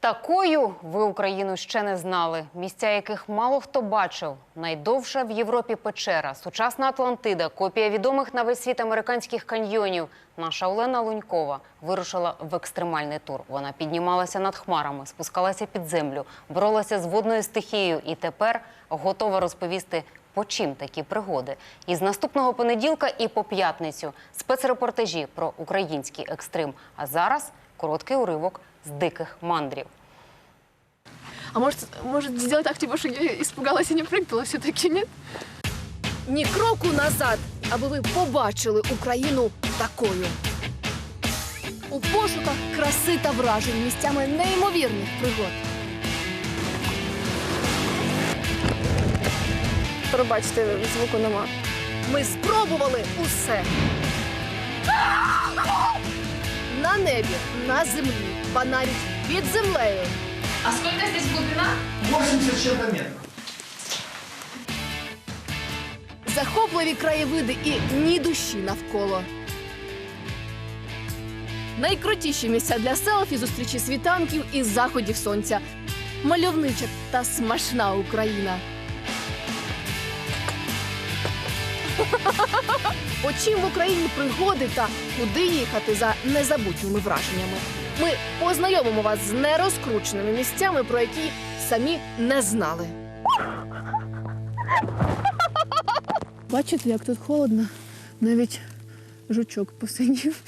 Такою ви Україну ще не знали. Місця, яких мало хто бачив. Найдовша в Європі печера, сучасна Атлантида, копія відомих на весь світ американських каньйонів. Наша Олена Лунькова вирушила в екстремальний тур. Вона піднімалася над хмарами, спускалася під землю, боролася з водною стихією і тепер готова розповісти, по чим такі пригоди. І з наступного понеділка і по п'ятницю спецрепортажі про український екстрим. А зараз короткий уривок з диких мандрів. А может, может сделать так, типа, что я испугалась и не прыгнула все-таки, нет? Ні кроку назад, аби ви побачили Україну такою. У пошуках краси та вражень місцями неймовірних пригод. Пробачте, звуку нема. Ми спробували усе. Небі, на землі, ба навіть під землею. А сколько здесь глубина? 80 с чем-то метров. Захопливі краєвиди і ні душі навколо. Найкрутіші місця для селфі зустрічі світанків і заходів сонця. Мальовнича та смачна Україна. По чим в Україні пригоди та куди їхати за незабутніми враженнями? Ми познайомимо вас з нерозкрученими місцями, про які самі не знали. Бачите, як тут холодно. Навіть жучок посидів.